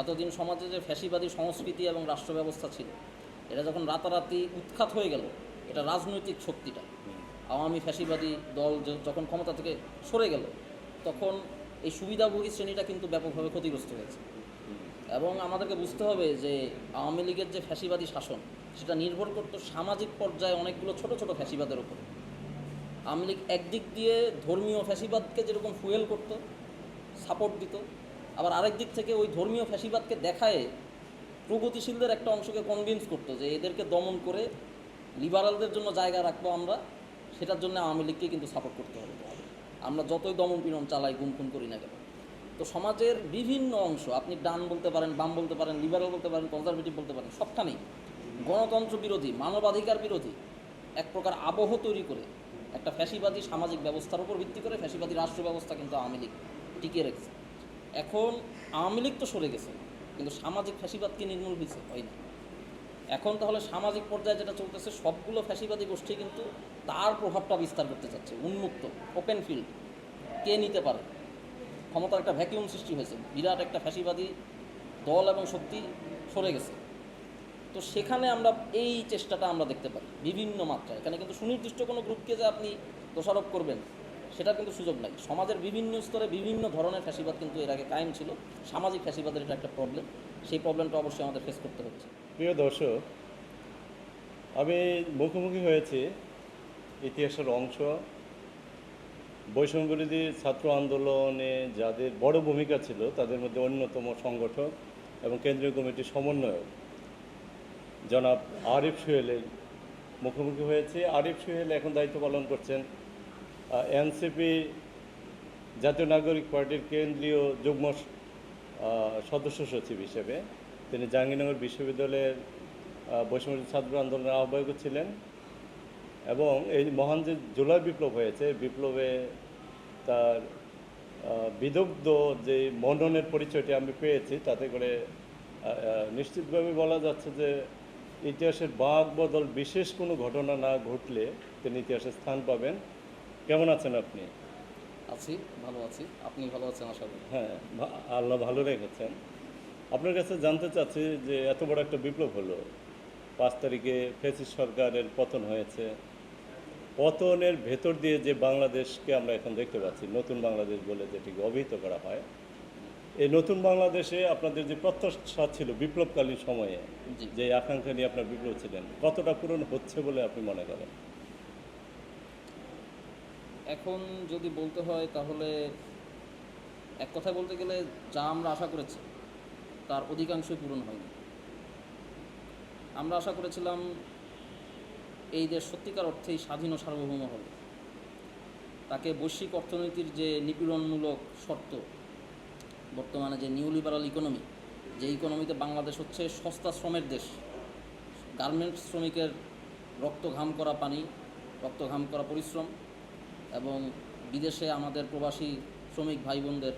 এতদিন সমাজে যে ফ্যাসিবাদী সংস্কৃতি এবং রাষ্ট্র ব্যবস্থা ছিল, এটা যখন রাতারাতি উৎখাত হয়ে গেল, এটা রাজনৈতিক শক্তিটা। আওয়ামী ফ্যাসিবাদী দল যখন ক্ষমতা থেকে সরে গেল, তখন এই সুবিধাভোগী শ্রেণীটা কিন্তু ব্যাপকভাবে ক্ষতিগ্রস্ত হয়েছে। এবং আমাদেরকে বুঝতে হবে যে আওয়ামী লীগের যে ফ্যাসিবাদী শাসন, সেটা নির্ভর করতো সামাজিক পর্যায়ে অনেকগুলো ছোট ছোট ফ্যাসিবাদের উপর। আওয়ামী লীগ একদিক দিয়ে ধর্মীয় ফ্যাসিবাদকে যেরকম ফুয়েল করতো সাপোর্ট দিত আবার আরেক দিক থেকে ওই ধর্মীয় ফ্যাসিবাদকে দেখায় প্রগতিশীলদের একটা অংশকে কনভিন্স করতো যে এদেরকে দমন করে লিবারালদের জন্য জায়গা রাখব আমরা, সেটার জন্য আওয়ামী লীগকে কিন্তু সাপোর্ট করতে হবে। আমরা যতই দমন পীড়ন চালাই, গুম খুন করি না কেন। তো সমাজের বিভিন্ন অংশ, আপনি ডান বলতে পারেন, বাম বলতে পারেন লিবারাল বলতে পারেন কনজারভেটিভ বলতে পারেন, সবখানেই গণতন্ত্র বিরোধী, মানবাধিকার বিরোধী, এক প্রকার আবহ তৈরি করে একটা ফ্যাসিবাদী সামাজিক ব্যবস্থার উপর ভিত্তি করে ফ্যাসিবাদী রাষ্ট্র ব্যবস্থা কিন্তু আওয়ামী লীগ টিকিয়ে রেখেছে। এখন আওয়ামী লীগ তো সরে গেছে, কিন্তু সামাজিক ফ্যাসিবাদ কি নির্মূল হয়েছে, হয় না। এখন তাহলে সামাজিক পর্যায়ে যেটা চলতেছে, সবগুলো ফ্যাসিবাদী গোষ্ঠী কিন্তু তার প্রভাবটা বিস্তার করতে চাচ্ছে, উন্মুক্ত ওপেন ফিল্ড কে নিতে পারে? ক্ষমতার একটা ভ্যাকিউম সৃষ্টি হয়েছে, বিরাট একটা ফ্যাসিবাদী দল এবং শক্তি সরে গেছে। তো সেখানে আমরা এই চেষ্টাটা আমরা দেখতে পারি, বিভিন্ন মাত্রায়। এখানে কিন্তু সুনির্দিষ্ট কোনো গ্রুপকে যে আপনি দোষারোপ করবেন সেটার কিন্তু সুযোগ নাই। সমাজের বিভিন্ন স্তরে বিভিন্ন ধরনের ফ্যাসিবাদ কিন্তু এর আগে কায়েম ছিল। সামাজিক ফ্যাসিবাদের এটা একটা প্রবলেম সেই প্রবলেমটা অবশ্যই আমাদের ফেস করতে হচ্ছে। প্রিয় দর্শক, আমি মুখোমুখি হয়েছি ইতিহাসের অংশ। বৈষম্যবিরোধী ছাত্র আন্দোলনে যাদের বড় ভূমিকা ছিল, তাদের মধ্যে অন্যতম সংগঠক এবং কেন্দ্রীয় কমিটির সমন্বয়ক জনাব আরিফ সোহেলের মুখোমুখি হয়েছে। আরিফ সোহেল এখন দায়িত্ব পালন করছেন এনসিপি জাতীয় নাগরিক পার্টির কেন্দ্রীয় যুগ্ম সদস্য সচিব হিসেবে তিনি জাহাঙ্গীরনগর বিশ্ববিদ্যালয়ের বৈষম্য ছাত্র আন্দোলনের আহ্বায়ক ছিলেন এবং এই মহান যে জুলাই বিপ্লব হয়েছে বিপ্লবে তার বিদগ্ধ যে মননের পরিচয়টি আমি পেয়েছি, তাতে করে নিশ্চিতভাবে বলা যাচ্ছে যে ইতিহাসের বাঁক বদল বিশেষ কোনো ঘটনা না ঘটলে তিনি ইতিহাসে স্থান পাবেন। কেমন আছেন আপনি? আছি ভালো আছি। আপনি ভালো আছেন আশা করি? হ্যাঁ আল্লাহ ভালো রেখেছেন। আপনার কাছে জানতে চাচ্ছি যে এত বড় একটা বিপ্লব হলো। পাঁচ তারিখে ফেসিস সরকারের পতন হয়েছে। পতনের ভেতর দিয়ে যে বাংলাদেশকে আমরা এখন দেখতে পাচ্ছি নতুন বাংলাদেশ বলে যেটিকে অভিহিত করা হয় এই নতুন বাংলাদেশে আপনাদের যে প্রত্যাশা ছিল বিপ্লবকালীন সময়ে যে আকাঙ্ক্ষা নিয়ে আপনার বিপ্লব ছিলেন কতটা পূরণ হচ্ছে বলে আপনি মনে করেন? এখন যদি বলতে হয় তাহলে এক কথায় বলতে গেলে যা আমরা আশা করেছি, তার অধিকাংশই পূরণ হয়নি। আমরা আশা করেছিলাম এই দেশ সত্যিকার অর্থেই স্বাধীন ও সার্বভৌম হবে। তাকে বৈশ্বিক অর্থনীতির যে নিপীড়নমূলক শর্ত, বর্তমানে যে নিউ লিবারাল ইকোনমি যে ইকোনমিতে বাংলাদেশ হচ্ছে সস্তা শ্রমের দেশ গার্মেন্টস শ্রমিকের রক্ত ঘাম করা পানি রক্ত ঘাম করা পরিশ্রম এবং বিদেশে আমাদের প্রবাসী শ্রমিক ভাই বোনদের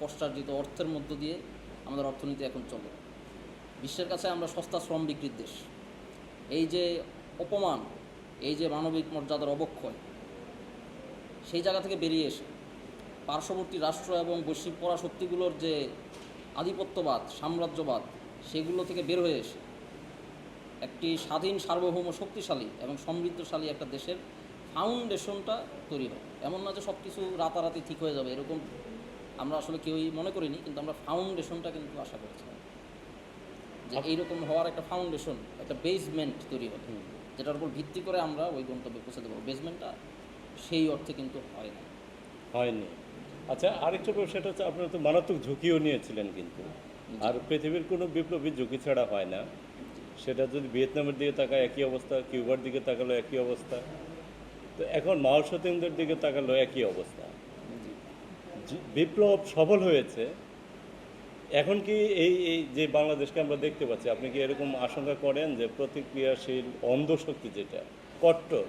কষ্টার্জিত অর্থের মধ্য দিয়ে আমাদের অর্থনীতি এখন চলে। বিশ্বের কাছে আমরা সস্তা শ্রম বিক্রির দেশ। এই যে অপমান, এই যে মানবিক মর্যাদার অবক্ষয়, সেই জায়গা থেকে বেরিয়ে এসে পার্শ্ববর্তী রাষ্ট্র এবং বৈশ্বিক পরাশক্তিগুলোর যে আধিপত্যবাদ, সাম্রাজ্যবাদ, সেগুলো থেকে বের হয়ে এসে একটি স্বাধীন, সার্বভৌম, শক্তিশালী এবং সমৃদ্ধশালী একটা দেশের ফাউন্ডেশনটা তৈরি হয়। এমন না যে সব কিছু রাতারাতি ঠিক হয়ে যাবে এরকম আমরা আসলে কেউই মনে করিনি কিন্তু আমরা ফাউন্ডেশনটা কিন্তু আশা করেছিলাম যে এইরকম হওয়ার একটা ফাউন্ডেশন একটা বেসমেন্ট তৈরি হবে। যেটার উপর ভিত্তি করে আমরা ওই গন্তব্যে পৌঁছে দেবো। বেসমেন্টটা সেই অর্থে কিন্তু হয় না। হয়নি। আচ্ছা আরেকটা সেটা হচ্ছে আপনারা তো মারাত্মক ঝুঁকিও নিয়েছিলেন কিন্তু। আর পৃথিবীর কোনো বিপ্লবী ঝুঁকি ছাড়া হয় না। সেটা যদি ভিয়েতনামের দিকে তাকায় একই অবস্থা কিউবার দিকে তাকালো একই অবস্থা। তো এখন মাও সতীনদের দিকে তাকালো একই অবস্থা। বিপ্লব সফল হয়েছে। এখন কি এই এই যে বাংলাদেশকে আমরা দেখতে পাচ্ছি, আপনি কি এরকম আশঙ্কা করেন যে প্রতিক্রিয়াশীল অন্ধশক্তি যেটা, কট্টর,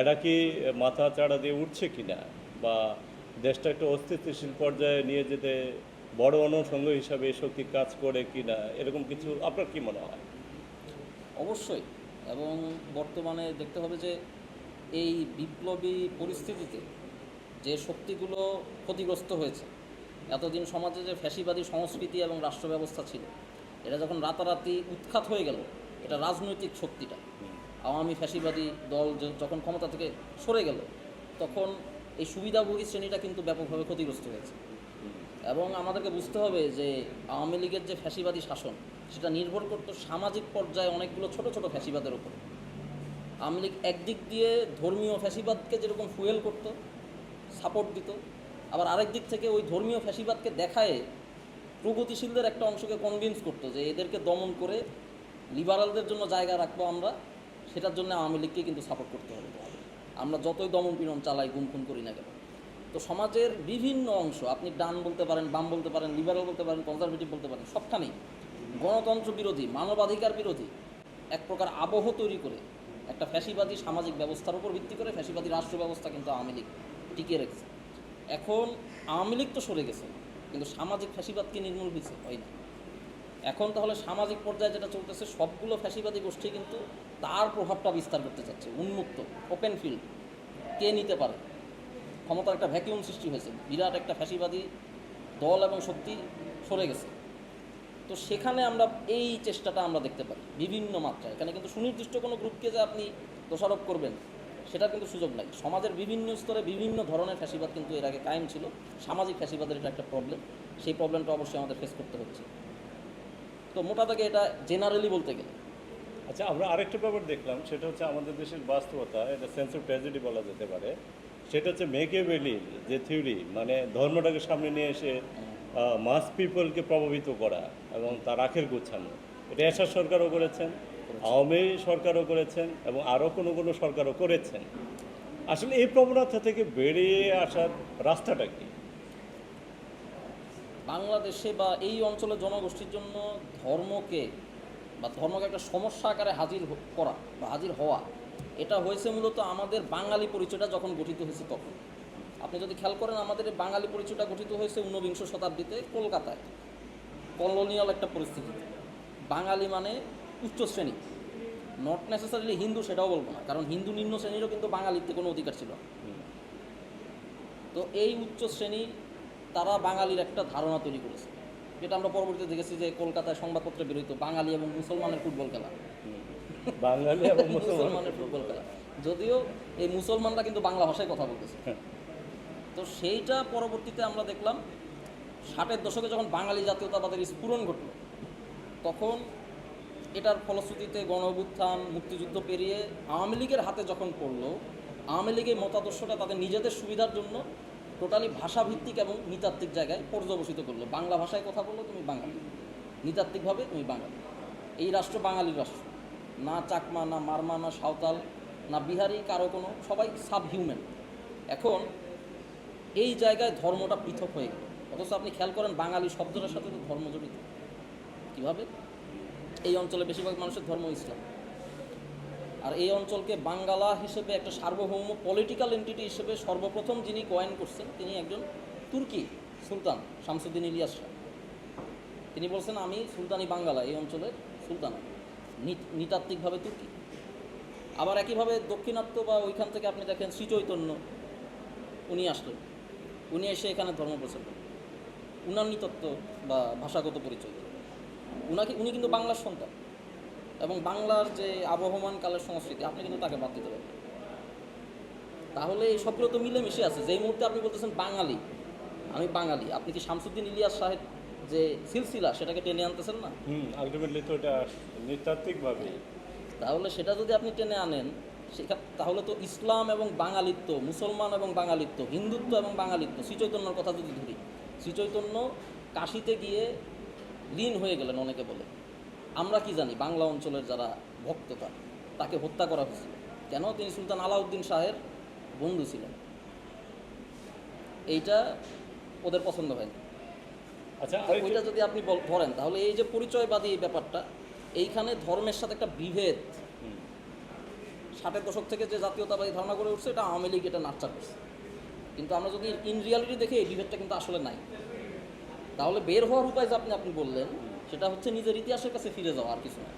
এরা কি মাথা চাড়া দিয়ে উঠছে কি না বা দেশটা একটা অস্তিত্বশীল পর্যায়ে নিয়ে যেতে বড় অনুষঙ্গ হিসাবে এই শক্তি কাজ করে কি না এরকম কিছু আপনার কি মনে হয়? অবশ্যই। এবং বর্তমানে দেখতে হবে যে এই বিপ্লবী পরিস্থিতিতে যে শক্তিগুলো ক্ষতিগ্রস্ত হয়েছে, এতদিন সমাজে যে ফ্যাসিবাদী সংস্কৃতি এবং রাষ্ট্র ব্যবস্থা ছিল, এটা যখন রাতারাতি উৎখাত হয়ে গেল, এটা রাজনৈতিক শক্তিটা, আওয়ামী ফ্যাসিবাদী দল যখন ক্ষমতা থেকে সরে গেল, তখন এই সুবিধাভোগী শ্রেণীটা কিন্তু ব্যাপকভাবে ক্ষতিগ্রস্ত হয়েছে। এবং আমাদেরকে বুঝতে হবে যে আওয়ামী লীগের যে ফ্যাসিবাদী শাসন, সেটা নির্ভর করতো সামাজিক পর্যায়ে অনেকগুলো ছোট ছোট ফ্যাসিবাদের উপর। আওয়ামী লীগ একদিক দিয়ে ধর্মীয় ফ্যাসিবাদকে যেরকম ফুয়েল করতো সাপোর্ট দিত, আবার আরেক দিক থেকে ওই ধর্মীয় ফ্যাসিবাদকে দেখায় প্রগতিশীলদের একটা অংশকে কনভিন্স করতো যে এদেরকে দমন করে লিবারালদের জন্য জায়গা রাখব আমরা, সেটার জন্য আওয়ামী লীগকে কিন্তু সাপোর্ট করতে হবে। আমরা যতই দমন পীড়ন চালাই, গুম খুন করি না কেন। তো সমাজের বিভিন্ন অংশ, আপনি ডান বলতে পারেন, বাম বলতে পারেন লিবারাল বলতে পারেন কনজারভেটিভ বলতে পারেন, সবখানেই গণতন্ত্র বিরোধী, মানবাধিকার বিরোধী, এক প্রকার আবহ তৈরি করে একটা ফ্যাসিবাদী সামাজিক ব্যবস্থার উপর ভিত্তি করে ফ্যাসিবাদী রাষ্ট্র ব্যবস্থা কিন্তু আওয়ামী লীগ টিকিয়ে রেখেছে। এখন আওয়ামী লীগ তো সরে গেছে, কিন্তু সামাজিক ফ্যাসিবাদ কি নির্মূল হয়েছে? হয় না। এখন তাহলে সামাজিক পর্যায়ে যেটা চলতেছে, সবগুলো ফ্যাসিবাদী গোষ্ঠী কিন্তু তার প্রভাবটা বিস্তার করতে চাচ্ছে, উন্মুক্ত ওপেন ফিল্ড কে নিতে পারে? ক্ষমতার একটা ভ্যাকিউম সৃষ্টি হয়েছে, বিরাট একটা ফ্যাসিবাদী দল এবং শক্তি সরে গেছে। তো সেখানে আমরা এই চেষ্টাটা আমরা দেখতে পারি বিভিন্ন মাত্রায়। এখানে কিন্তু সুনির্দিষ্ট কোনো গ্রুপকে যে আপনি দোষারোপ করবেন সেটা কিন্তু সুযোগ নাই। সমাজের বিভিন্ন স্তরে বিভিন্ন ধরনের ফ্যাসিবাদ কিন্তু এর আগে কায়েম ছিল। সামাজিক ফ্যাসিবাদের এটা একটা প্রবলেম সেই প্রবলেমটা অবশ্যই আমাদের ফেস করতে হচ্ছে। তো মোটা দাগে এটা জেনারেলি বলতে গেলে। আচ্ছা আমরা আরেকটা ব্যাপার দেখলাম সেটা হচ্ছে আমাদের দেশের বাস্তবতা এটা সেন্স অফ ট্র্যাজেডি বলা যেতে পারে। সেটা হচ্ছে মেকেবেলির যে থিওরি মানে ধর্মটাকে সামনে নিয়ে এসে মাস পিপলকে প্রভাবিত করা এবং তার আখের গোছানো। এটা এরশাদ সরকারও করেছেন আওয়ামী সরকারও করেছেন এবং আরও কোনো কোনো সরকারও করেছেন। আসলে এই প্রবণতা থেকে বেরিয়ে আসার রাস্তাটা কি? বাংলাদেশে বা এই অঞ্চলের জনগোষ্ঠীর জন্য ধর্মকে বা ধর্মকে একটা সমস্যা আকারে হাজির করা বা হাজির হওয়া এটা হয়েছে মূলত আমাদের বাঙালি পরিচয়টা যখন গঠিত হয়েছে তখন। আপনি যদি খেয়াল করেন আমাদের বাঙালি পরিচয়টা গঠিত হয়েছে ঊনবিংশ শতাব্দীতে কলকাতায়। কলোনিয়াল একটা পরিস্থিতিতে বাঙালি মানে উচ্চ শ্রেণি। নট নেসেসারিলি হিন্দু সেটাও বলব না। কারণ হিন্দু নিম্ন শ্রেণীরও কিন্তু বাঙালিতে কোনো অধিকার ছিল। তো এই উচ্চ শ্রেণি তারা বাঙালির একটা ধারণা তৈরি করেছে। যেটা আমরা পরবর্তীতে দেখেছি যে কলকাতায় সংবাদপত্রে বেরোইতো। বাঙালি এবং মুসলমানের ফুটবল খেলা। বাঙালি এবং মুসলমানের ফুটবল খেলা। যদিও এই মুসলমানরা কিন্তু বাংলা ভাষায় কথা বলতেছে। হ্যাঁ। তো সেইটা পরবর্তীতে আমরা দেখলাম ষাটের দশকে যখন বাঙালি জাতীয়তাবাদের স্ফুরণ ঘটল, তখন এটার ফলশ্রুতিতে গণ অভ্যুত্থান মুক্তিযুদ্ধ পেরিয়ে আওয়ামী লীগের হাতে যখন পড়ল, আওয়ামী লীগের মতাদর্শটা তাদের নিজেদের সুবিধার জন্য টোটালি ভাষাভিত্তিক এবং নৃতাত্ত্বিক জায়গায় পর্যবসিত করল। বাংলা ভাষায় কথা বলল, তুমি বাঙালি। নৃতাত্ত্বিকভাবে তুমি বাঙালি। এই রাষ্ট্র বাঙালির রাষ্ট্র। না চাকমা, না মারমা, না সাঁওতাল, না বিহারি, কারও কোনো, সবাই সাব হিউম্যান এখন এই জায়গায় ধর্মটা পৃথক হয়ে গেল। অথচ আপনি খেয়াল করেন বাঙালি শব্দটার সাথে তো ধর্ম জড়িত। কীভাবে? এই অঞ্চলে বেশিরভাগ মানুষের ধর্ম ইসলাম। আর এই অঞ্চলকে বাঙ্গালা হিসেবে একটা সার্বভৌম পলিটিক্যাল এন্টিটি হিসেবে সর্বপ্রথম যিনি কয়েন করছেন, তিনি একজন তুর্কি সুলতান, শামসুদ্দিন ইলিয়াস শাহ। তিনি বলছেন, আমি সুলতানি বাঙ্গালা, এই অঞ্চলের সুলতান। নৃতাত্ত্বিকভাবে তুর্কি। আবার একইভাবে দক্ষিণাত্য বা ওইখান থেকে আপনি দেখেন শ্রীচৈতন্য, উনি আসলেন। উনি এসে এখানে ধর্ম প্রচার করেন। উনার নৃতত্ত্ব বা ভাষাগত পরিচয়। উনাকে উনি কিন্তু বাংলার সন্তান এবং বাংলার যে আবহমান কালের সংস্কৃতি আপনি কিন্তু তাকে বাদ দিতে পারবেন। তাহলে এই সবগুলো তো মিলেমিশে আছে। যেই মুহূর্তে আপনি বলতেছেন বাঙালি আমি বাঙালি আপনি কি শামসুদ্দিন ইলিয়াস সাহেব যে সিলসিলা সেটাকে টেনে আনতেছেন না? হুম আলটিমেটলি তো এটা নৃতাত্ত্বিকভাবে। তাহলে সেটা যদি আপনি টেনে আনেন তাহলে তো ইসলাম এবং বাঙালিত্ব মুসলমান এবং বাঙালিত্ব হিন্দুত্ব এবং বাঙালিত্ব শ্রীচৈতন্যর কথা যদি ধরি শ্রীচৈতন্য কাশিতে গিয়ে লীন হয়ে গেলেন অনেকে বলে। আমরা কি জানি বাংলা অঞ্চলের যারা ভক্ত তার তাকে হত্যা করা হয়েছিল কেন? তিনি সুলতান আলাউদ্দিন শাহের বন্ধু ছিলেন। এইটা ওদের পছন্দ হয়নি। আচ্ছা ওইটা যদি আপনি ধরেন তাহলে এই যে পরিচয়বাদী ব্যাপারটা এইখানে ধর্মের সাথে একটা বিভেদ। ষাটের দশক থেকে যে জাতীয়তাবাদী ধারণা করে উঠছে এটা আওয়ামী লীগ এটা নার্চার করছে। কিন্তু আমরা যদি ইন রিয়ালিটি দেখি এই বিভেদটা কিন্তু আসলে নাই। তাহলে বের হওয়ার উপায় যে আপনি আপনি বললেন সেটা হচ্ছে নিজের ইতিহাসের কাছে ফিরে যাওয়া আর কিছু না।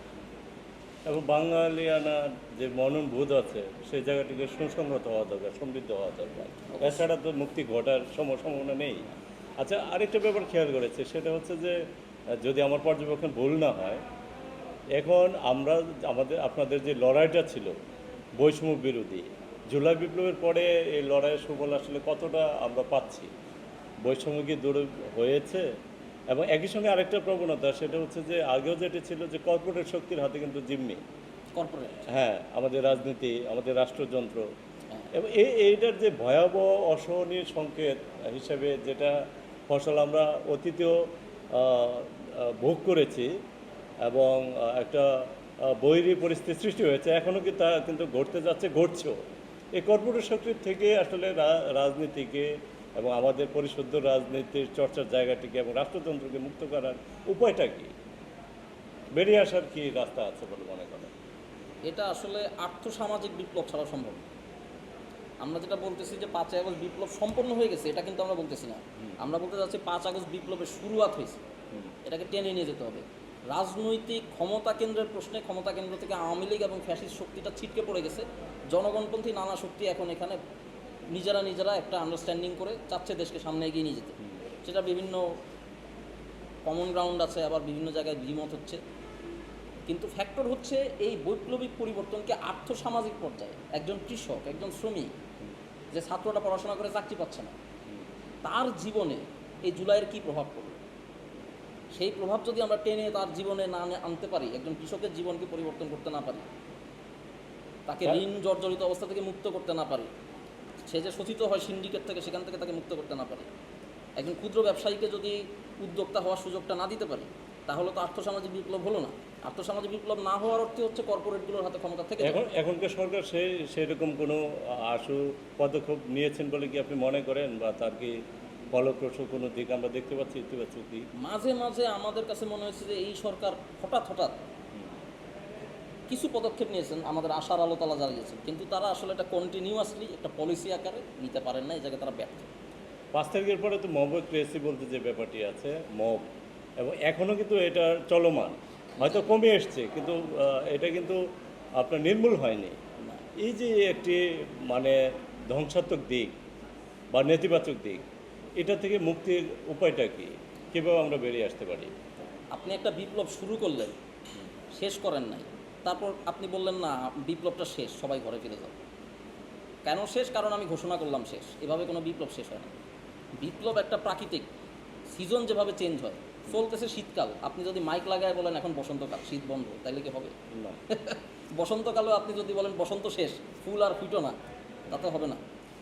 এবং বাঙালিয়ানার যে মনন বোধ আছে সেই জায়গাটিকে সুসংহত হওয়া দরকার সমৃদ্ধ হওয়া দরকার। এছাড়া তো মুক্তি ঘটার সম সম্ভাবনা নেই। আচ্ছা আরেকটা ব্যাপার খেয়াল করেছে সেটা হচ্ছে যে যদি আমার পর্যবেক্ষণ ভুল না হয় এখন আমরা আমাদের আপনাদের যে লড়াইটা ছিল বৈষম্য বিরোধী। জুলাই বিপ্লবের পরে এই লড়াইয়ের সুফল আসলে কতটা আমরা পাচ্ছি? বৈষম্য কি দূর হয়েছে? এবং একই সঙ্গে আরেকটা প্রবণতা সেটা হচ্ছে যে আগেও যেটা ছিল যে কর্পোরেট শক্তির হাতে কিন্তু জিম্মি। কর্পোরেট। হ্যাঁ আমাদের রাজনীতি আমাদের রাষ্ট্রযন্ত্র। হ্যাঁ। এবং এই এইটার যে ভয়াবহ অসহনীয় সংকেত হিসেবে যেটা ফসল আমরা অতীতেও ভোগ করেছি এবং একটা বৈরী পরিস্থিতি সৃষ্টি হয়েছে। এখনও কি তা কিন্তু ঘটতে যাচ্ছে ঘটছেও। এই কর্পোরেট শক্তির থেকে আসলে রাজনীতিকে এবং আমাদের পরিশুদ্ধ রাজনীতির চর্চার জায়গাটিকে এবং রাষ্ট্রতন্ত্রকে মুক্ত করার উপায়টা কি? বেরিয়ে আসার কি রাস্তা আছে বলে মনে করেন? এটা আসলে আর্থসামাজিক বিপ্লব ছাড়া সম্ভব আমরা যেটা বলতেছি যে পাঁচই আগস্ট বিপ্লব সম্পন্ন হয়ে গেছে এটা কিন্তু আমরা বলতেছি না। আমরা বলতে চাচ্ছি পাঁচ আগস্ট বিপ্লবের শুরুয়াত হয়েছে। এটাকে টেনে নিয়ে যেতে হবে। রাজনৈতিক ক্ষমতা কেন্দ্রের প্রশ্নে ক্ষমতা কেন্দ্র থেকে আওয়ামী লীগ এবং ফ্যাসিস্ট শক্তিটা ছিটকে পড়ে গেছে। জনগণপন্থী নানা শক্তি এখন এখানে নিজেরা নিজেরা একটা আন্ডারস্ট্যান্ডিং করে চাচ্ছে দেশকে সামনে এগিয়ে নিয়ে যেতে। সেটা বিভিন্ন কমন গ্রাউন্ড আছে, আবার বিভিন্ন জায়গায় দ্বিমত হচ্ছে। কিন্তু ফ্যাক্টর হচ্ছে এই বৈপ্লবিক পরিবর্তনকে আর্থসামাজিক পর্যায়ে একজন কৃষক, একজন শ্রমিক যে ছাত্রটা পড়াশোনা করে চাকরি পাচ্ছে না, তার জীবনে এই জুলাইয়ের কি প্রভাব পড়বে? সেই প্রভাব যদি আমরা টেনে তার জীবনে না আনে- আনতে পারি একজন কৃষকের জীবনকে পরিবর্তন করতে না পারি তাকে ঋণ জর্জরিত অবস্থা থেকে মুক্ত করতে না পারি সে যে শোষিত হয় সিন্ডিকেট থেকে সেখান থেকে তাকে মুক্ত করতে না পারি একজন ক্ষুদ্র ব্যবসায়ীকে যদি উদ্যোক্তা হওয়ার সুযোগটা না দিতে পারি তাহলে তো আর্থসামাজিক বিপ্লব হলো না। আর্থসামাজিক বিপ্লব না হওয়ার অর্থে হচ্ছে কর্পোরেটগুলোর হাতে ক্ষমতা থেকে এখন এখনকার সরকার সেই সেরকম কোনো আশু পদক্ষেপ নিয়েছেন বলে কি আপনি মনে করেন বা তার কি ফলপ্রসূ কোনো দিক আমরা দেখতে পাচ্ছি ইতিবাচক দিক মাঝে মাঝে আমাদের কাছে মনে হয়েছে যে এই সরকার হঠাৎ হঠাৎ কিছু পদক্ষেপ নিয়েছেন আমাদের আশার আলো তালা জ্বালিয়েছেন কিন্তু তারা আসলে এটা কন্টিনিউয়াসলি একটা পলিসি আকারে নিতে পারেন না এই জায়গায় তারা ব্যর্থ। পাঁচ তারিখের পরে তো মব ক্রেসি বলতে যে ব্যাপারটি আছে মব এবং এখনও কিন্তু এটা চলমান। হয়তো কমে এসছে কিন্তু এটা কিন্তু আপনার নির্মূল হয়নি। এই যে একটি মানে ধ্বংসাত্মক দিক বা নেতিবাচক দিক এটা থেকে মুক্তির উপায়টা কি? কীভাবে আমরা বেরিয়ে আসতে পারি? আপনি একটা বিপ্লব শুরু করলেন শেষ করেন নাই। তারপর আপনি বললেন না বিপ্লবটা শেষ সবাই ঘরে ফিরে যাও। কেন শেষ? কারণ আমি ঘোষণা করলাম শেষ। এভাবে কোনো বিপ্লব শেষ হয় না। বিপ্লব একটা প্রাকৃতিক। সিজন যেভাবে চেঞ্জ হয় চলতেছে শীতকাল। আপনি যদি মাইক লাগায় বলেন এখন বসন্তকাল শীত বন্ধ তাইলে কি হবে? না। বসন্তকালেও আপনি যদি বলেন বসন্ত শেষ ফুল আর ফুটো না তাতে হবে না।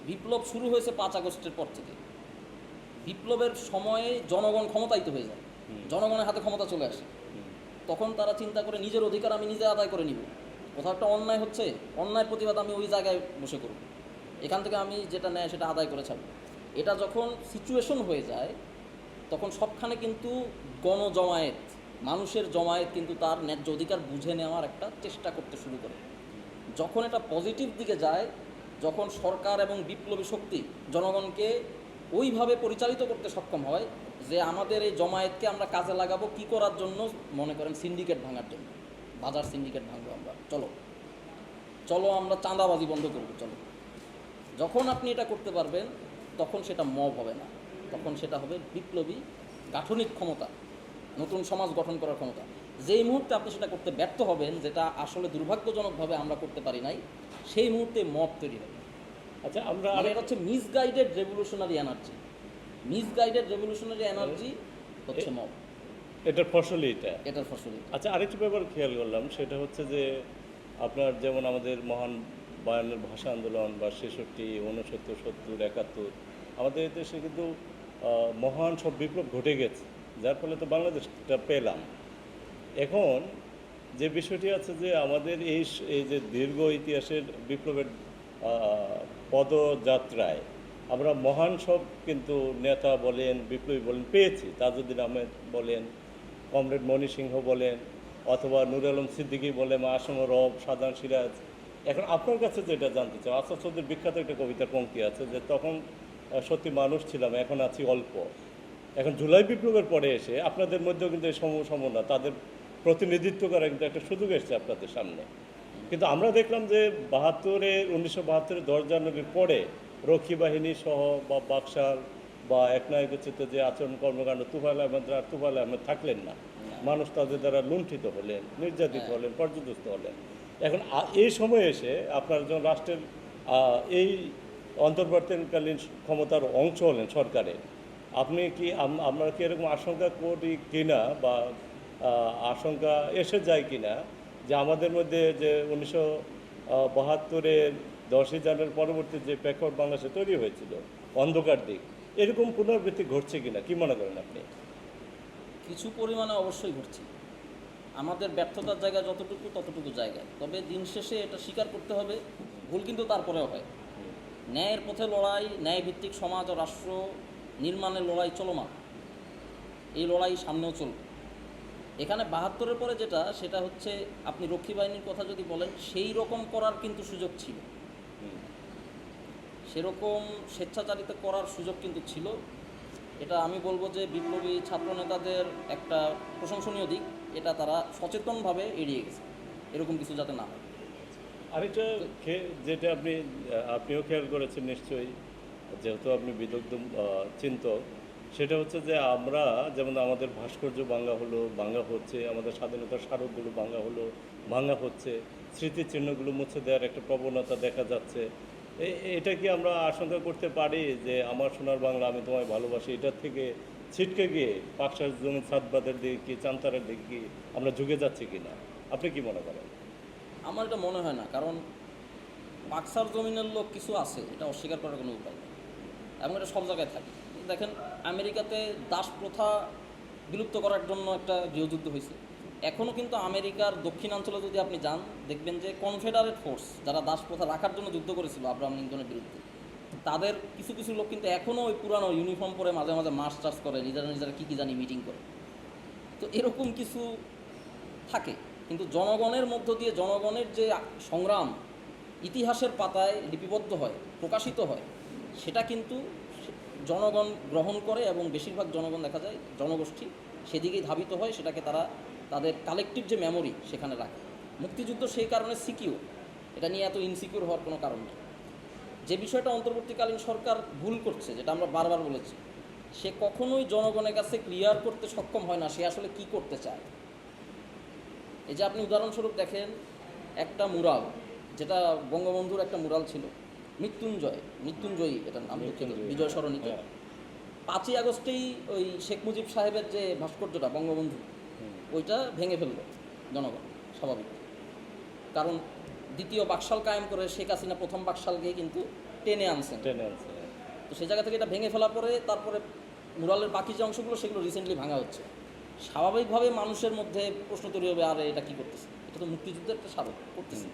বিপ্লব শুরু হয়েছে পাঁচ আগস্টের পর থেকে। বিপ্লবের সময়ে জনগণ ক্ষমতায়িত হয়ে যায়। জনগণের হাতে ক্ষমতা চলে আসে। তখন তারা চিন্তা করে নিজের অধিকার আমি নিজে আদায় করে নিব। কোথাও একটা অন্যায় হচ্ছে অন্যায় প্রতিবাদ আমি ওই জায়গায় বসে করব। এখান থেকে আমি যেটা নেয় সেটা আদায় করে ছাড়ব। এটা যখন সিচুয়েশন হয়ে যায় তখন সবখানে কিন্তু গণজমায়েত মানুষের জমায়েত কিন্তু তার ন্যায্য অধিকার বুঝে নেওয়ার একটা চেষ্টা করতে শুরু করে। যখন এটা পজিটিভ দিকে যায় যখন সরকার এবং বিপ্লবী শক্তি জনগণকে ওইভাবে পরিচালিত করতে সক্ষম হয় যে আমাদের এই জমায়েতকে আমরা কাজে লাগাবো কি করার জন্য, মনে করেন সিন্ডিকেট ভাঙার জন্য। বাজার সিন্ডিকেট ভাঙবো আমরা। চলো। চলো আমরা চাঁদাবাজি বন্ধ করব, চলো। যখন আপনি এটা করতে পারবেন, তখন সেটা মব হবে না। তখন সেটা হবে বিপ্লবী গাঠনিক ক্ষমতা, নতুন সমাজ গঠন করার ক্ষমতা। যেই মুহূর্তে আপনি সেটা করতে ব্যর্থ হবেন, যেটা আসলে দুর্ভাগ্যজনকভাবে আমরা করতে পারি নাই, সেই মুহূর্তে মব তৈরি হবে। আচ্ছা আমরা মানে আরেক এটা হচ্ছে misguided revolutionary energy misguided revolutionary energy হচ্ছে মব এটার ফসলই এটা এটার ফসলই আচ্ছা আরেকটি ব্যাপার খেয়াল করলাম সেটা হচ্ছে যে আপনার যেমন আমাদের মহান বায়ানের ভাষা আন্দোলন বা ছেষট্টি ঊনসত্তর সত্তর একাত্তর আমাদের দেশে কিন্তু মহান সব বিপ্লব ঘটে গেছে যার ফলে তো বাংলাদেশটা পেলাম। এখন যে বিষয়টি আছে যে আমাদের এই এই যে দীর্ঘ ইতিহাসের বিপ্লবের পদযাত্রায়। আমরা মহান সব কিন্তু নেতা বলেন, বিপ্লবী বলেন, পেয়েছি। তাজউদ্দিন আহমেদ বলেন, কমরেড মণি সিংহ বলেন, অথবা নুর আলম সিদ্দিকী বলেন আসম রব সাধারণ সিরাজ। এখন আপনার কাছে যেটা জানতে চাই আসাদ চৌধুরীর বিখ্যাত একটা কবিতার পঙ্ক্তি আছে? যে তখন সত্যি মানুষ ছিলাম, এখন আছি অল্প। এখন জুলাই বিপ্লবের পরে এসে আপনাদের মধ্যেও কিন্তু এই সম সমনা তাদের প্রতিনিধিত্ব করার কিন্তু একটা সুযোগ এসেছে আপনাদের সামনে। কিন্তু আমরা দেখলাম যে বাহাত্তরে উনিশশো বাহাত্তরের দশ জানুয়ারির পরে রক্ষী বাহিনী সহ বা বাক্সার বা একনায়কোচিত যে আচরণ কর্মকাণ্ড তুফাইল আহমেদ আর তুফাইল আহমেদ থাকলেন না। মানুষ তাদের দ্বারা লুণ্ঠিত হলেন নির্যাতিত হ্যাঁ। হলেন পর্যদস্ত হলেন। এখন এই সময় এসে আপনার যখন রাষ্ট্রের এই অন্তর্বর্তীকালীন ক্ষমতার অংশ হলেন সরকারের আপনি কি আম- আমরা কি এরকম আশঙ্কা করি কিনা বা আশঙ্কা এসে যায় কিনা? যে আমাদের মধ্যে যে উনিশশো বাহাত্তরের দশই জানুয়ারির পরবর্তী যে প্রেক্ষাপট বাংলাদেশে তৈরি হয়েছিল, অন্ধকার দিক, এরকম পুনরাবৃত্তি ঘটছে কিনা? কি মনে করেন আপনি? কিছু পরিমাণে অবশ্যই ঘটছে। আমাদের ব্যর্থতার জায়গা যতটুকু, ততটুকু জায়গায় তবে দিন শেষে এটা স্বীকার করতে হবে, ভুল কিন্তু তারপরেও হয়। ন্যায়ের পথে লড়াই, ন্যায়ভিত্তিক সমাজ ও রাষ্ট্র নির্মাণের লড়াই চলমান। এই লড়াই সামনেও চলবে। এখানে বাহাত্তরের পরে যেটা সেটা হচ্ছে আপনি রক্ষী বাহিনীর কথা যদি বলেন সেই রকম করার কিন্তু সুযোগ ছিল। সেরকম স্বেচ্ছাচারিত করার সুযোগ কিন্তু ছিল। এটা আমি বলব যে বিপ্লবী ছাত্র নেতাদের একটা প্রশংসনীয় দিক। এটা তারা সচেতনভাবে এড়িয়ে গেছে এরকম কিছু যাতে না হয়। আরেকটা যেটা আপনি আপনিও খেয়াল করেছেন নিশ্চয়ই যেহেতু আপনি বিদগ্ধ চিন্তক সেটা হচ্ছে যে আমরা যেমন আমাদের ভাস্কর্য ভাঙ্গা হলো ভাঙ্গা হচ্ছে, আমাদের স্বাধীনতার স্মারকগুলো ভাঙ্গা হলো ভাঙ্গা হচ্ছে, স্মৃতিচিহ্নগুলো মুছে দেওয়ার একটা প্রবণতা দেখা যাচ্ছে। এটা কি আমরা আশঙ্কা করতে পারি যে আমার সোনার বাংলা আমি তোমায় ভালোবাসি, এটার থেকে ছিটকে গিয়ে পাকশার জমি সাতবাদের দিকে কি, চান্তারের দিকে কি আমরা ঝুঁকে যাচ্ছি কি না আপনি কি মনে করেন? আমার এটা মনে হয় না, কারণ বাক্সার জমিনের লোক কিছু আছে, এটা অস্বীকার করার কোনো উপায় নেই। এবং এটা সব জায়গায় থাকে। দেখেন, আমেরিকাতে দাস প্রথা বিলুপ্ত করার জন্য একটা গৃহযুদ্ধ হয়েছে। এখনও কিন্তু আমেরিকার দক্ষিণাঞ্চলে যদি আপনি যান, দেখবেন যে কনফেডারেট ফোর্স যারা দাস প্রথা রাখার জন্য যুদ্ধ করেছিল আব্রাহাম লিঙ্কনের বিরুদ্ধে, তাদের কিছু কিছু লোক কিন্তু এখনও ওই পুরানো ইউনিফর্ম পরে মাঝে মাঝে মার্চ টার্চ করে, নিজেরা নিজেরা কী কী জানি মিটিং করে। তো এরকম কিছু থাকে, কিন্তু জনগণের মধ্য দিয়ে জনগণের যে সংগ্রাম ইতিহাসের পাতায় লিপিবদ্ধ হয়, প্রকাশিত হয়, সেটা কিন্তু জনগণ গ্রহণ করে এবং বেশিরভাগ জনগণ দেখা যায়, জনগোষ্ঠী সেদিকেই ধাবিত হয়, সেটাকে তারা তাদের কালেকটিভ যে মেমোরি সেখানে রাখে। মুক্তিযুদ্ধ সেই কারণে সিকিউর এটা নিয়ে এত ইনসিকিউর হওয়ার কোনো কারণ নেই। যে বিষয়টা অন্তর্বর্তীকালীন সরকার ভুল করছে, যেটা আমরা বারবার বলেছি, সে কখনোই জনগণের কাছে ক্লিয়ার করতে সক্ষম হয় না, সে আসলে কি করতে চায়। এই যে আপনি উদাহরণস্বরূপ দেখেন, একটা মুরাল যেটা বঙ্গবন্ধুর একটা মুরাল ছিল। মৃত্যুঞ্জয় মৃত্যুঞ্জয়ী এটার নাম দুঃখিত মৃত্যুঞ্জয়ী। বিজয় সরণিতে হ্যাঁ। পাঁচই আগস্টেই ওই শেখ মুজিব সাহেবের যে ভাস্কর্যটা বঙ্গবন্ধু ওইটা ভেঙে ফেলল জনগণ স্বাভাবিক। কারণ দ্বিতীয় বাকশাল কায়েম করে শেখ হাসিনা প্রথম বাকশালকে কিন্তু টেনে আনছেন। টেনে আনছে তো সেই জায়গা থেকে এটা ভেঙে ফেলার পরে তারপরে মুরালের বাকি যে অংশগুলো সেগুলো রিসেন্টলি ভাঙা হচ্ছে। স্বাভাবিকভাবে মানুষের মধ্যে প্রশ্ন তৈরি হবে আরে এটা কি করতেছে? এটা তো মুক্তিযুদ্ধের একটা স্মারক করতেছে।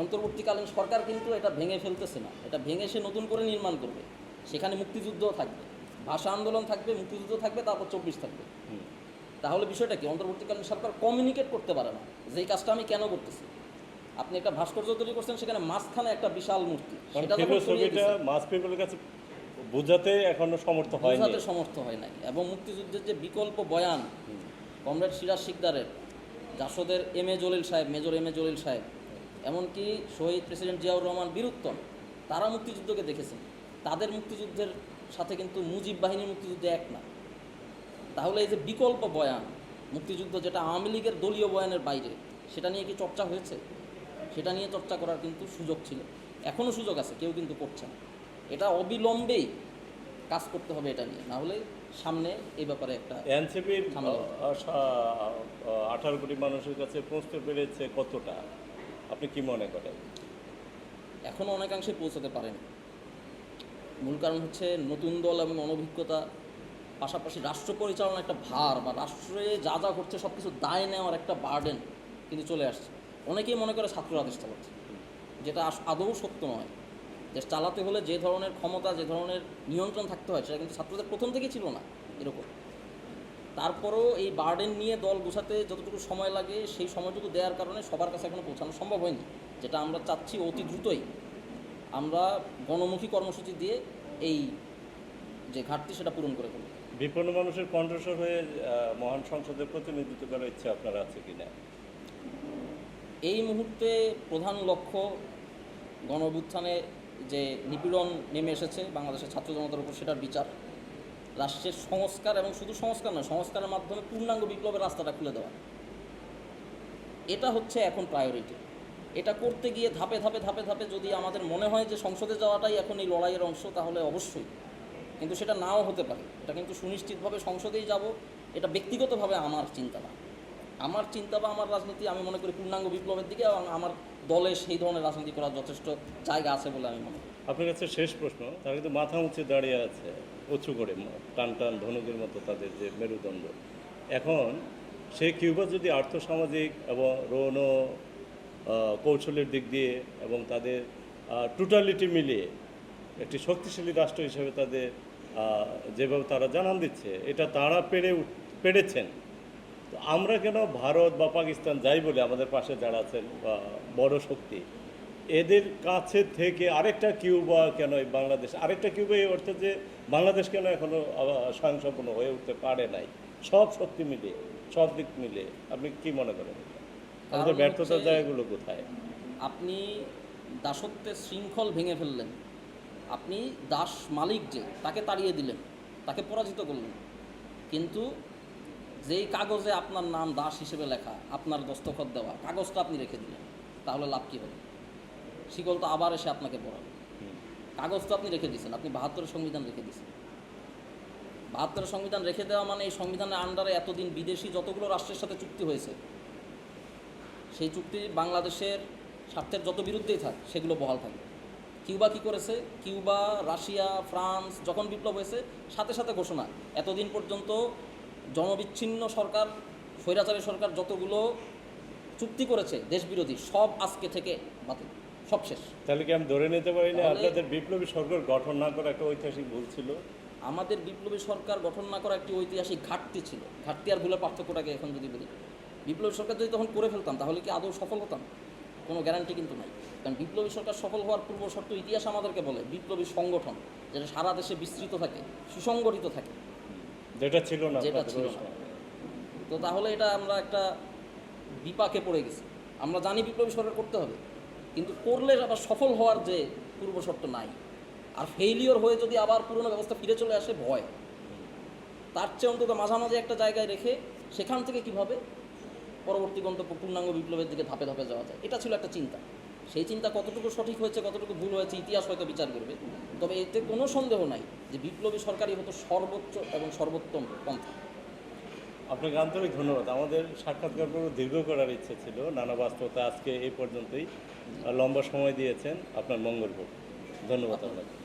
অন্তর্বর্তীকালীন সরকার কিন্তু এটা ভেঙে ফেলতেছে না। এটা ভেঙে সে নতুন করে নির্মাণ করবে। সেখানে মুক্তিযুদ্ধও থাকবে। ভাষা আন্দোলন থাকবে মুক্তিযুদ্ধ থাকবে তারপর চব্বিশ থাকবে। তাহলে বিষয়টা কি? অন্তর্বর্তীকালীন সরকার কমিউনিকেট করতে পারে না যে এই কাজটা আমি কেন করতেছি? আপনি একটা ভাস্কর্য তৈরি করছেন সেখানে মাঝখানে একটা বিশাল মূর্তি। সেটা মাস পিপলের কাছে বোঝাতে এখনও সমর্থ হয়নি। বোঝাতে সমর্থ হয় নাই। এবং মুক্তিযুদ্ধের যে বিকল্প বয়ান কমরেড সিরাজ শিকদারের জাসদের M A Jalil Sahib major M A Jalil Saheb এমনকি শহীদ প্রেসিডেন্ট জিয়াউর রহমান বীরুত্তম তারা মুক্তিযুদ্ধকে দেখেছেন তাদের মুক্তিযুদ্ধের সাথে কিন্তু মুজিব বাহিনীর মুক্তিযুদ্ধে এক না। তাহলে এই যে বিকল্প বয়ান মুক্তিযুদ্ধ যেটা আওয়ামী লীগের দলীয় বয়ানের বাইরে সেটা নিয়ে কি চর্চা হয়েছে? সেটা নিয়ে চর্চা করার কিন্তু সুযোগ ছিল। এখনও সুযোগ আছে কেউ কিন্তু করছে না। এটা অবিলম্বেই কাজ করতে হবে এটা নিয়ে। না হলে সামনে এই ব্যাপারে একটা এনসিপির আঠারো কোটি মানুষের কাছে পৌঁছতে পেরেছে কতটা? আপনি কি মনে করেন? এখনও অনেকাংশে পৌঁছাতে পারেনি। মূল কারণ হচ্ছে নতুন দল এবং অনভিজ্ঞতা, পাশাপাশি রাষ্ট্র পরিচালনার একটা ভার বা রাষ্ট্রে যা যা ঘটছে সব কিছু দায় নেওয়ার একটা বার্ডেন কিন্তু চলে আসছে। অনেকেই মনে করে ছাত্ররা দেশ চালাচ্ছে, যেটা আদৌ সত্য নয়। দেশ চালাতে হলে যে ধরনের ক্ষমতা, যে ধরনের নিয়ন্ত্রণ থাকতে হয়, সেটা কিন্তু ছাত্রদের প্রথম থেকেই ছিল না, এরকম। তারপরেও এই বার্ডেন নিয়ে দল গোছাতে যতটুকু সময় লাগে সেই সময়টুকু দেওয়ার কারণে সবার কাছে এখনও পৌঁছানো সম্ভব হয়নি। যেটা আমরা চাচ্ছি অতি দ্রুতই। আমরা গণমুখী কর্মসূচি দিয়ে এই যে ঘাটতি সেটা পূরণ করে ফেলব। বিপন্ন মানুষের কণ্ঠস্বর হয়ে মহান সংসদের প্রতিনিধিত্ব করার ইচ্ছে আপনার আছে কি কিনা? এই মুহূর্তে প্রধান লক্ষ্য গণঅভ্যুত্থানে যে নিপীড়ন নেমে এসেছে বাংলাদেশের ছাত্র জনতার উপর সেটার বিচার। রাষ্ট্রের সংস্কার এবং শুধু সংস্কার নয়, সংস্কারের মাধ্যমে পূর্ণাঙ্গ বিপ্লবের রাস্তাটা খুলে দেওয়া। এটা হচ্ছে এখন প্রায়োরিটি এটা করতে গিয়ে ধাপে ধাপে ধাপে ধাপে যদি আমাদের মনে হয় যে সংসদে যাওয়াটাই এখন এই লড়াইয়ের অংশ, তাহলে অবশ্যই। কিন্তু সেটা নাও হতে পারে। এটা কিন্তু সুনিশ্চিতভাবে সংসদেই যাব। এটা ব্যক্তিগতভাবে আমার চিন্তা না আমার চিন্তা বা আমার রাজনীতি, আমি মনে করি পূর্ণাঙ্গ বিপ্লবের দিকে এবং আমার দলে সেই ধরনের রাজনীতি করার যথেষ্ট জায়গা আছে বলে আমি মনে করি। আপনার কাছে শেষ প্রশ্ন তারা কিন্তু মাথা উঁচু দাঁড়িয়ে আছে। উঁচু করে টান টান ধনুকের মতো তাদের যে মেরুদণ্ড। এখন সেই কিউবা যদি আর্থসামাজিক এবং রৌন কৌশলের দিক দিয়ে এবং তাদের টোটালিটি মিলিয়ে একটি শক্তিশালী রাষ্ট্র হিসেবে তাদের যেভাবে তারা জানান দিচ্ছে, এটা তারা পেরে পেরেছেন। তো আমরা কেন ভারত বা পাকিস্তান যাই বলে আমাদের পাশে যারা আছেন বড় শক্তি এদের কাছে থেকে আরেকটা কিউবা কেন এই বাংলাদেশ? আরেকটা কিউবা এই অর্থে যে বাংলাদেশ কেন এখনও আবার স্বয়ংসম্পূর্ণ হয়ে উঠতে পারে নাই? সব শক্তি মিলিয়ে সব দিক মিলিয়ে আপনি কি মনে করেন আমাদের ব্যর্থতার জায়গাগুলো কোথায়? আপনি দাসত্বের শৃঙ্খল ভেঙে ফেললেন। আপনি দাস মালিক যে তাকে তাড়িয়ে দিলেন তাকে পরাজিত করলেন। কিন্তু যেই কাগজে আপনার নাম দাস হিসেবে লেখা আপনার দস্তখত দেওয়া কাগজটা আপনি রেখে দিলেন তাহলে লাভ কী হবে? শিকল তো আবার এসে আপনাকে পড়াবে। কাগজ তো আপনি রেখে দিয়েছেন, আপনি বাহাত্তরের সংবিধান রেখে দিয়েছেন। বাহাত্তরের সংবিধান রেখে দেওয়া মানে এই সংবিধানের আন্ডারে এতদিন বিদেশি যতগুলো রাষ্ট্রের সাথে চুক্তি হয়েছে, সেই চুক্তি বাংলাদেশের স্বার্থের যত বিরুদ্ধেই থাক, সেগুলো বহাল থাকবে। কিউবা কি করেছে? কিউবা, রাশিয়া, ফ্রান্স যখন বিপ্লব হয়েছে, সাথে সাথে ঘোষণা, এতদিন পর্যন্ত জনবিচ্ছিন্ন সরকার, স্বৈরাচারী সরকার যতগুলো চুক্তি করেছে, দেশবিরোধী, সব আজকে থেকে বাতিল। সব শেষ। তাহলে কি আমি ধরে নিতে পারি না? আপনাদের বিপ্লবী সরকার গঠন না করা একটা ঐতিহাসিক ভুল ছিল? আমাদের বিপ্লবী সরকার গঠন না করা একটি ঐতিহাসিক ঘাটতি ছিল। ঘাটতি আর ভুলের পার্থক্যটাকে এখন যদি বলি বিপ্লবী সরকার যদি তখন করে ফেলতাম তাহলে কি আদৌ সফল হতাম? কোনো গ্যারান্টি কিন্তু নাই। কারণ বিপ্লবী সরকার সফল হওয়ার পূর্ব শর্ত ইতিহাস আমাদেরকে বলে বিপ্লবী সংগঠন যেটা সারা দেশে বিস্তৃত থাকে সুসংগঠিত থাকে। যেটা ছিল না যেটা ছিল না। তো তাহলে এটা আমরা একটা বিপাকে পড়ে গেছি। আমরা জানি বিপ্লবী সরকার করতে হবে। কিন্তু করলে আবার সফল হওয়ার যে পূর্ব শর্ত নাই। আর ফেইলিওর হয়ে যদি আবার পুরনো ব্যবস্থা ফিরে চলে আসে, ভয়। তার চেয়ে অন্তত মাঝামাঝি একটা জায়গায় রেখে সেখান থেকে কীভাবে পরবর্তী গন্তব্য পূর্ণাঙ্গ বিপ্লবের দিকে ধাপে ধাপে যাওয়া যায়, এটা ছিল একটা চিন্তা। সেই চিন্তা কতটুকু সঠিক হয়েছে, কতটুকু ভুল হয়েছে, ইতিহাস হয়তো বিচার করবে। তবে এতে কোনো সন্দেহ নাই যে বিপ্লবী সরকারই হতো সর্বোচ্চ এবং সর্বোত্তম পন্থা। আপনাকে আন্তরিক ধন্যবাদ। আমাদের সাক্ষাৎকার পুরো দীর্ঘ করার ইচ্ছে ছিল, নানা বাস্তবতা আজকে এই পর্যন্তই। লম্বা সময় দিয়েছেন, আপনার মঙ্গল ধন্যবাদ আপনাকে।